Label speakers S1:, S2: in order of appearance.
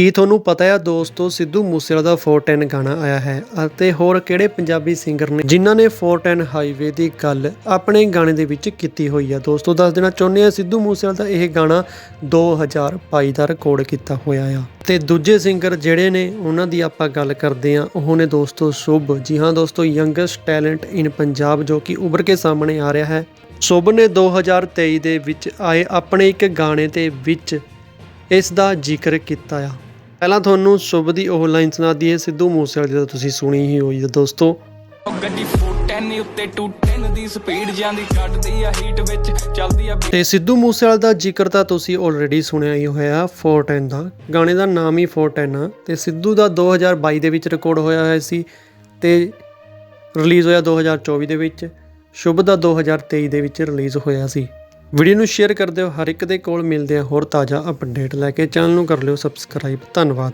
S1: ਕੀ ਤੁਹਾਨੂੰ ਪਤਾ ਹੈ ਦੋਸਤੋ, ਸਿੱਧੂ ਮੂਸੇਵਾਲਾ ਦਾ 410 ਗਾਣਾ ਆਇਆ ਹੈ ਅਤੇ ਹੋਰ ਕਿਹੜੇ ਪੰਜਾਬੀ ਸਿੰਗਰ ਨੇ ਜਿਨ੍ਹਾਂ ਨੇ 410 ਹਾਈਵੇ ਦੀ ਗੱਲ ਆਪਣੇ ਗਾਣੇ ਦੇ ਵਿੱਚ ਕੀਤੀ ਹੋਈ ਹੈ ਦੋਸਤੋ, ਦੱਸ ਦੇਣਾ ਚਾਹੁੰਦੇ ਆ ਸਿੱਧੂ ਮੂਸੇਵਾਲਾ ਦਾ ਇਹ ਗਾਣਾ 2022 ਦਾ ਰਿਕਾਰਡ ਕੀਤਾ ਹੋਇਆ ਆ। ਤੇ ਦੂਜੇ ਸਿੰਗਰ ਜਿਹੜੇ ਨੇ, ਉਹਨਾਂ ਦੀ ਆਪਾਂ ਗੱਲ ਕਰਦੇ ਆ ਉਹ ਨੇ ਦੋਸਤੋ, ਸ਼ੁਭ। ਜੀ ਹਾਂ ਦੋਸਤੋ ਯੰਗੈਸਟ ਟੈਲੈਂਟ ਇਨ ਪੰਜਾਬ ਜੋ ਕਿ ਉੱਭਰ ਕੇ ਸਾਹਮਣੇ ਆ ਰਿਹਾ ਹੈ। ਸ਼ੁਭ ਨੇ 2023 ਦੇ ਵਿੱਚ ਆਏ ਆਪਣੇ ਇੱਕ ਗਾਣੇ ਦੇ ਵਿੱਚ ਇਸ ਦਾ ਜ਼ਿਕਰ ਕੀਤਾ ਆ। ਪਹਿਲਾਂ ਤੁਹਾਨੂੰ ਸ਼ੁਭ ਦੀ ਉਹ ਲਾਈਨ ਸੁਣਾ ਦਈਏ ਸਿੱਧੂ ਮੂਸੇਵਾਲੇ ਦੀ ਤਾਂ ਤੁਸੀਂ ਸੁਣੀ ਹੀ ਹੋਈ ਹੈ ਦੋਸਤੋ।
S2: ਗੱਡੀ 410 ਉੱਤੇ 210 ਦੀ ਸਪੀਡ ਜਾਂਦੀ ਕੱਢਦੀ ਆ ਹੀਟ ਵਿੱਚ ਚੱਲਦੀ ਆ
S1: ਤੇ ਸਿੱਧੂ ਮੂਸੇਵਾਲੇ ਦਾ ਜ਼ਿਕਰ ਤਾਂ ਤੁਸੀਂ ਆਲਰੇਡੀ ਸੁਣਿਆ ਹੀ ਹੋਇਆ 410 ਦਾ। ਗਾਣੇ ਦਾ ਨਾਮ ਹੀ 410 ਆ। ਤੇ ਸਿੱਧੂ ਦਾ 2022 ਦੇ ਵਿੱਚ ਰਿਕਾਰਡ ਹੋਇਆ ਹੋਇਆ ਸੀ ਤੇ ਰਿਲੀਜ਼ ਹੋਇਆ 2024 ਦੇ ਵਿੱਚ। ਸ਼ੁਭ ਦਾ 2023 ਦੇ ਵਿੱਚ ਰਿਲੀਜ਼ ਹੋਇਆ ਸੀ। ਵੀਡੀਓ ਨੂੰ ਸ਼ੇਅਰ ਕਰ ਦਿਓ, ਹਰ ਇੱਕ ਦੇ ਕੋਲ ਮਿਲਦੇ ਆ ਹੋਰ ਤਾਜ਼ਾ ਅਪਡੇਟ ਲੈ ਕੇ ਚੈਨਲ ਨੂੰ ਕਰ ਲਿਓ ਸਬਸਕ੍ਰਾਈਬ ਧੰਨਵਾਦ।